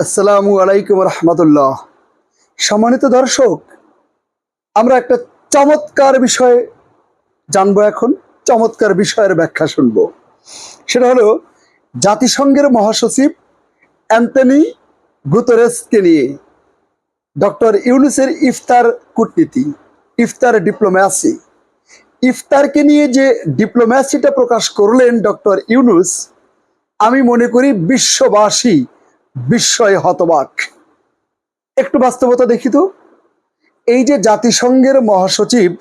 আসসালামু আলাইকুম রহমতুল্লাহ। সম্মানিত দর্শক, আমরা একটা চমৎকার বিষয়ে জানব এখন, চমৎকার বিষয়ের ব্যাখ্যা শুনব। সেটা হলো, জাতিসংঘের মহাসচিব অ্যান্থনি গুতরেসকে নিয়ে ডক্টর ইউনুসের ইফতার কূটনীতি, ইফতার ডিপ্লোম্যাসি। ইফতারকে নিয়ে যে ডিপ্লোম্যাসিটা প্রকাশ করলেন ডক্টর ইউনুস, আমি মনে করি বিশ্ববাসী বিস্ময়ে হতবাক। একটু বাস্তবতা দেখি তো। এই যে জাতিসংঘের মহাসচিব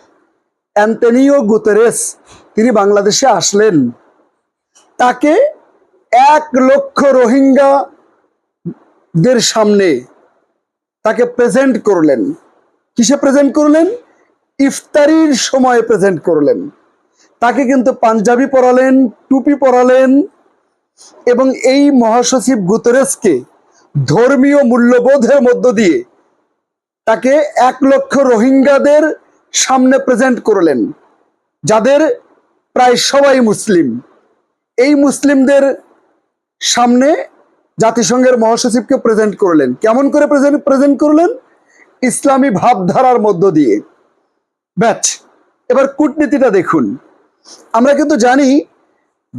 অ্যান্টনিও গুতেরেস, তিনি বাংলাদেশে আসলেন। তাকে এক লক্ষ রোহিঙ্গাদের সামনে তাকে প্রেজেন্ট করলেন। কিসে প্রেজেন্ট করলেন? ইফতারির সময় প্রেজেন্ট করলেন। তাকে কিন্তু পাঞ্জাবি পরালেন, টুপি পরালেন এবং এই মহাসচিব গুতরেসকে ধর্মীয় মূল্যবোধের মধ্য দিয়ে তাকে এক লক্ষ রোহিঙ্গাদের সামনে প্রেজেন্ট করলেন, যাদের প্রায় সবাই মুসলিম। এই মুসলিমদের সামনে জাতিসংঘের মহাসচিবকে প্রেজেন্ট করলেন। কেমন করে প্রেজেন্ট প্রেজেন্ট করলেন? ইসলামী ভাবধারার মধ্য দিয়ে। ব্যাচ, এবার কূটনীতিটা দেখুন। আমরা কিন্তু জানি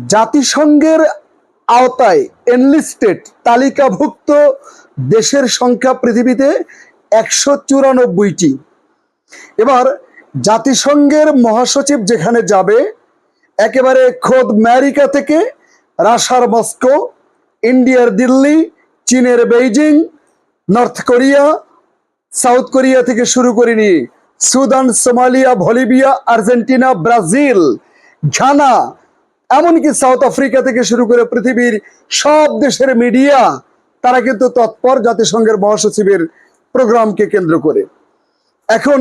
জাতিসংঘের আওতায় এনলিস্টেড তালিকাভুক্ত দেশের সংখ্যা পৃথিবীতে একশো চুরানব্বইটি। এবার জাতিসংঘের মহাসচিব যেখানে যাবে, একেবারে খোদ আমেরিকা থেকে রাশার মস্কো, ইন্ডিয়ার দিল্লি, চীনের Beijing, North Korea, South Korea থেকে শুরু করে নিয়ে Sudan, Somalia Bolivia Argentina, Brazil, Ghana এমনকি সাউথ আফ্রিকা থেকে শুরু করে পৃথিবীর সব দেশের মিডিয়া, তারা কিন্তু তৎপর জাতিসংঘের মহাসচিবের প্রোগ্রামকে কেন্দ্র করে। এখন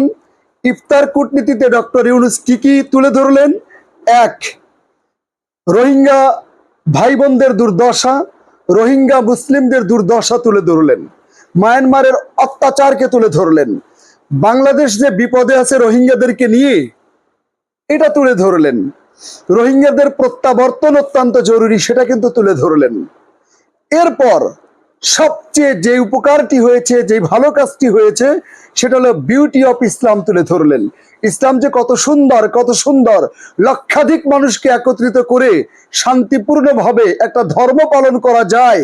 ইফতার কূটনীতিতে ডক্টর ইউনুস কি কি তুলে ধরলেন? এক, রোহিঙ্গা ভাই বোনদের দুর্দশা, রোহিঙ্গা মুসলিমদের দুর্দশা তুলে ধরলেন। মায়ানমারের অত্যাচারকে তুলে ধরলেন। বাংলাদেশ যে বিপদে আছে রোহিঙ্গাদেরকে নিয়ে, এটা তুলে ধরলেন। রোহিঙ্গাদের প্রত্যাবর্তন অত্যন্ত জরুরি, সেটা কিন্তু তুলে ধরলেন। এরপর সবচেয়ে যে উপকারটি হয়েছে, যে ভালো কাজটি হয়েছে, সেটা হলো বিউটি অফ ইসলাম তুলে ধরলেন। ইসলাম যে কত সুন্দর কত সুন্দর, লক্ষাধিক মানুষকে একত্রিত করে শান্তিপূর্ণভাবে একটা ধর্ম পালন করা যায়,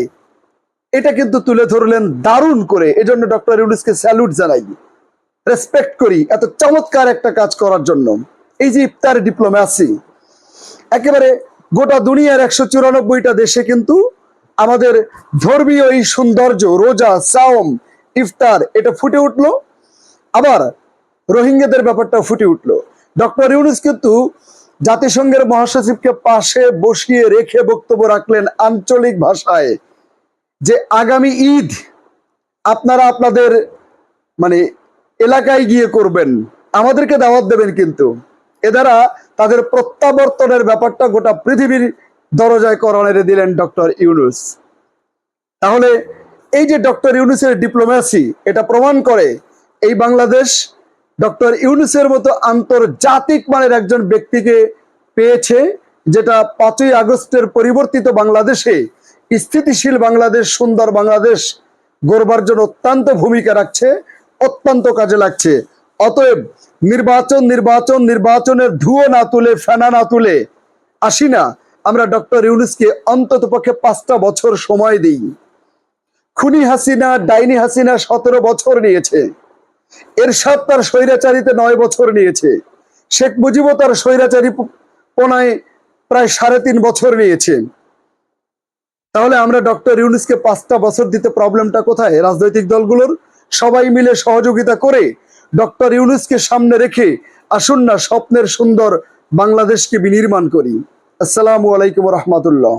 এটা কিন্তু তুলে ধরলেন দারুণ করে। এজন্য ডক্টর ইউনুসকে স্যালুট জানাই। রেসপেক্ট করি, এত চমৎকার একটা কাজ করার জন্য। এই যে ইফতার ডিপ্লোম্যাসি একেবারে গোটা দুনিয়ার একশো চুরানব্বইটা দেশে কিন্তু আমাদের ধর্মীয় এই সৌন্দর্য, রোজা, সাওম, ইফতার, এটা ফুটে উঠল। আবার রোহিঙ্গাদের ব্যাপারটা ফুটে উঠল। ডক্টর ইউনুস কিন্তু জাতিসংঘের মহাসচিবকে পাশে বসিয়ে রেখে বক্তব্য রাখলেন আঞ্চলিক ভাষায় যে আগামী ঈদ আপনারা আপনাদের মানে এলাকায় গিয়ে করবেন। আমাদেরকে দাওয়াত দেবেন কিন্তু। এ দ্বারা তাদের প্রত্যাবর্তনের ব্যাপারটা গোটা পৃথিবীর দরজায় করণে দিলেন ডক্টর ইউনুস। তাহলে এই যে ডক্টর ইউনুসের ডিপ্লোম্যাসি এটা প্রমাণ করে এই বাংলাদেশ ডক্টর ইউনুসের মতো আন্তর্জাতিক মানের একজন ব্যক্তিকে পেয়েছে, যেটা পাঁচই আগস্টের পরিবর্তিত বাংলাদেশে স্থিতিশীল বাংলাদেশ, সুন্দর বাংলাদেশ গড়বার জন্য অত্যন্ত ভূমিকা রাখছে, অত্যন্ত কাজে লাগছে। অতএব নির্বাচন নির্বাচন, নির্বাচনের ধুয়ো না তুলে, ফেনা না তুলে আসি না। আমরা ডক্টর ইউনুসকে অন্তত পক্ষে পাঁচটা বছর সময় দিই। খুনি হাসিনা, ডাইনি হাসিনা সতেরো বছর নিয়েছে। এরশাদ তার স্বৈরাচারিতে নয় বছর নিয়েছে। শেখ মুজিবও তার স্বৈরাচারী পোনায় প্রায় সাড়ে তিন বছর নিয়েছে। তাহলে আমরা ডক্টর ইউনুসকে পাঁচটা বছর দিতে প্রবলেমটা কোথায়? রাজনৈতিক দলগুলোর? সবাই মিলে সহযোগিতা করে ডক্টর ইউনুসকে সামনে রেখে আসুন না স্বপ্নের সুন্দর বাংলাদেশকে বিনির্মাণ করি। আসসালামু আলাইকুম রহমতুল্লাহ।